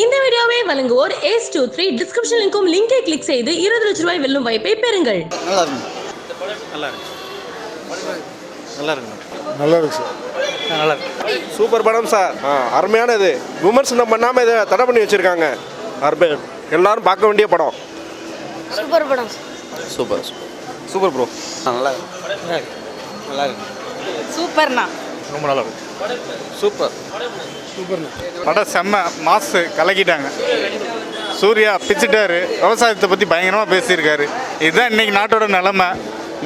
இந்த வீடியோவை வழங்குவோர் ஏஸ் டூ த்ரீ டிஸ்கிரிப்ஷன் லிங்கும் லிங்கை கிளிக் செய்து இருபது லட்ச ரூபாய் வெல்லும் வாய்ப்பை பெறுங்கள். நல்லா இருக்கு நல்லா இருக்கு நல்லா இருக்கு சார். நல்லா இருக்கு சூப்பர் படம் சார். ஆ அருமையான இது விமர்சனம் பண்ணாமல் இதை தடை பண்ணி வச்சுருக்காங்க. அருமை. எல்லாரும் பார்க்க வேண்டிய படம். சூப்பர் படம் சூப்பர் சூப்பர். ப்ரோ நல்லா இருக்கு. நல்லா இருக்கு. சூப்பர்ண்ணா. ரொம்ப நல்லா இருக்கு. சூப்பர் படம் செம்ம மாசு கலக்கிட்டாங்க. சூர்யா பிச்சுட்டாரு. விவசாயத்தை பற்றி பயங்கரமாக பேசியிருக்காரு. இதுதான் இன்னைக்கு நாட்டோட நிலைமை.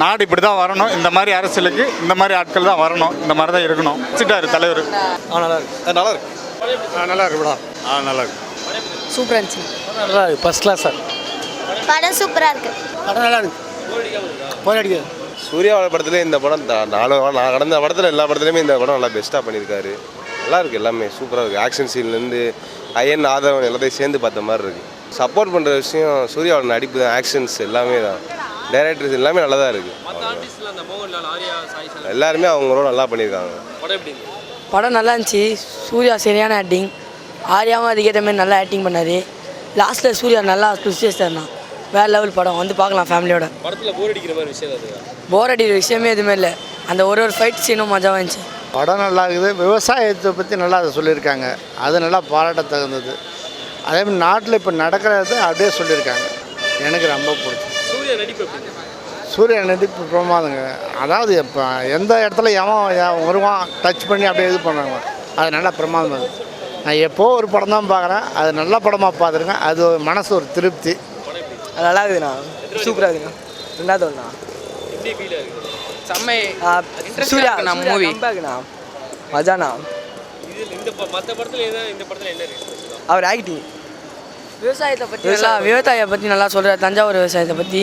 நாடு இப்படி தான் வரணும். இந்த மாதிரி அரசியலுக்கு இந்த மாதிரி ஆட்கள் தான் வரணும். இந்த மாதிரி தான் இருக்கணும். பிச்சுட்டாரு தலைவர். ஆ நல்லா இருக்கு. நல்லா இருக்கு. நல்லா இருக்கு படம். ஆ நல்லா இருக்கு. சூப்பராக இருந்துச்சு. நல்லா இருக்கு. ஃபர்ஸ்ட் கிளாஸ் சார் படம் சூப்பராக இருக்கு. படம் நல்லா இருக்கு. போராடிக்க சூர்யாவோட படத்துல இந்த படம் நானும் நான் கடந்த படத்தில் எல்லா படத்துலையுமே இந்த படம் நல்லா பெஸ்ட்டாக பண்ணியிருக்காரு. நல்லா இருக்கு எல்லாமே சூப்பராக இருக்குது ஆக்ஷன் சீன்லேருந்து ஐயன் ஆதவன் எல்லாத்தையும் சேர்ந்து பார்த்த மாதிரி இருக்கு. சப்போர்ட் பண்ணுற விஷயம் சூர்யாவோட நடிப்பு ஆக்ஷன்ஸ் எல்லாமே தான். டைரக்டர்ஸ் எல்லாமே நல்லா தான் இருக்குது எல்லாருமே அவங்களோட நல்லா பண்ணியிருக்காங்க. படம் நல்லா இருந்துச்சு. சூர்யா சரியான ஆக்டிங் ஆர்யாவும் அதுக்கேற்ற மாதிரி நல்லா ஆக்டிங் பண்ணார். லாஸ்ட்டில் சூர்யா நல்லா ட்விஸ்ட் தரணும் வேறு லெவல் படம். வந்து பார்க்கலாம் ஃபேமிலியோட படத்தில் போர் அடிக்கிற மாதிரி விஷயம் போர் அடிக்கிற விஷயமே எதுவுமே இல்லை. அந்த ஒரு ஒரு ஃபைட் சீனும் மஜாவாக இருந்துச்சு படம் நல்லா இருக்குது. விவசாயத்தை பற்றி நல்லா அதை சொல்லியிருக்காங்க. அது நல்லா பாராட்ட தகுந்தது அதே மாதிரி நாட்டில் இப்போ நடக்கிறத அப்படியே சொல்லியிருக்காங்க. எனக்கு ரொம்ப பிடிச்சி சூர்யா நடிப்பு சூர்யா நடிப்பு பிரமாதங்க. அதாவது இப்போ எந்த இடத்துல எவன் வருவான் டச் பண்ணி அப்படியே இது பண்ணுறாங்க அது நல்லா பிரமாதம். அது நான் எப்போ ஒரு படம் தான் பார்க்குறேன். அது நல்ல படமாக பார்த்துருக்கேன். அது ஒரு மனசு ஒரு திருப்தி. நல்லா இருக்குதுண்ணா. சூப்பராக இருக்குண்ணா ரெண்டாவது ஆகுது செம்மை சூர்யா மூவி மஜாண்ணா. அவர் ஆக்டிங் விவசாயத்தை பற்றி நல்லா விவசாயத்தை பற்றி நல்லா சொல்கிறார் தஞ்சாவூர் விவசாயத்தை பற்றி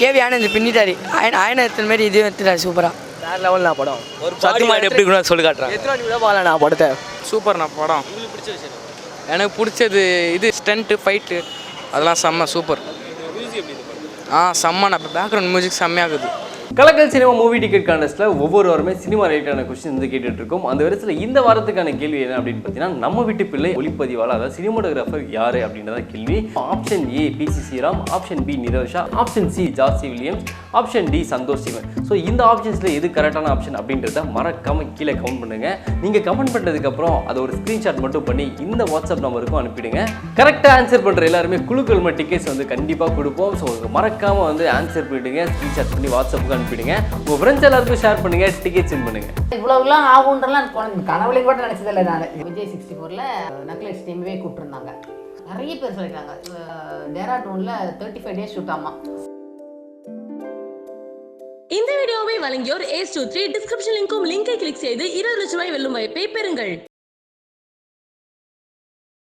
கேவி ஆனந்த் பின்னிட்டாரு. ஆயன ஆயன எத்தனை மாரி இது எடுத்துட்டாரு சூப்பராக வேறு லெவல்ண்ணா படம். ஒரு சத்தியமாடி எப்படி கூட சொல்லி காட்டுறாங்க. எத்தனை கூட பார்க்கலண்ணா படத்தை? சூப்பர்ண்ணா படம். எனக்கு பிடிச்சது இது. ஸ்டண்ட்டு ஃபைட்டு அதெல்லாம் செம்ம சூப்பர் ஆ செம்மண்ணா. இப்போ பேக்ரவுண்ட் மியூசிக் செம்மையாகுது. கலக்கல் சினிமா மூவி டிக்கெட் கான்டெஸ்ட்டில் ஒவ்வொரு வாரமே சினிமா ரிலேட்டான கொஸ்டின் வந்து கேட்டுட்டு இருக்கோம் அந்த வரிசையில் இந்த வாரத்துக்கான கேள்வி என்ன அப்படின்னு பார்த்தீங்கன்னா நம்ம வீட்டு பிள்ளை ஒளிப்பதிவாளர் அதாவது சினிமாட்டோகிராஃபர் யார் அப்படின்றத கேள்வி. Option A B C Sriram option B Nirosha. Option C ஜார்சி Williams. Option D Santosh Sivan. So இந்த ஆப்ஷன்ஸில் எது கரெக்டான ஆப்ஷன் அப்படின்றத மறக்காம கீழே கமெண்ட் பண்ணுங்கள் நீங்கள் கமெண்ட் பண்ணதுக்கப்புறம் அதை ஒரு ஸ்க்ரீன்ஷாட் மட்டும் பண்ணி இந்த வாட்ஸ்அப் நம்பருக்கும் அனுப்பிடுங்க. கரெக்டாக ஆன்சர் பண்ணுற எல்லாருமே குழுக்கள் டிக்கெட்ஸ் வந்து கண்டிப்பாக கொடுப்போம். ஸோ மறக்காமல் வந்து ஆன்சர் பண்ணிடுங்க ஸ்க்ரீன்ஷாட் பண்ணி வாட்ஸ்அப்புக்கு அனுப்பிடுங்க. உங்கள் ஃப்ரெண்ட்ஸ் எல்லாருக்கும் ஷேர் பண்ணுங்க டிக்கெட் சென்ட் பண்ணுங்க. இவ்வளவுலாம் ஆகுன்றலாம் கனவுலையும் கூட நினச்சதில்லை நான். விஜய் சிக்ஸ்டி ஃபோரில் நக்லெட்ஸ் டீம்வே கூப்பிட்டுருந்தாங்க. நிறைய பேர் சொல்லிட்டாங்க டேராடூனில் தேர்ட்டி ஃபைவ் டேஸ் ஷூட் ஆமாம் வழங்கியோர் ஏஸ் டூ த்ரீ டிஸ்கிரிப்ஷன் லிங்கும் லிங்கை கிளிக் செய்து இருபது லட்ச ரூபாய் வெல்லும் வாய்ப்பை பெறுங்கள்.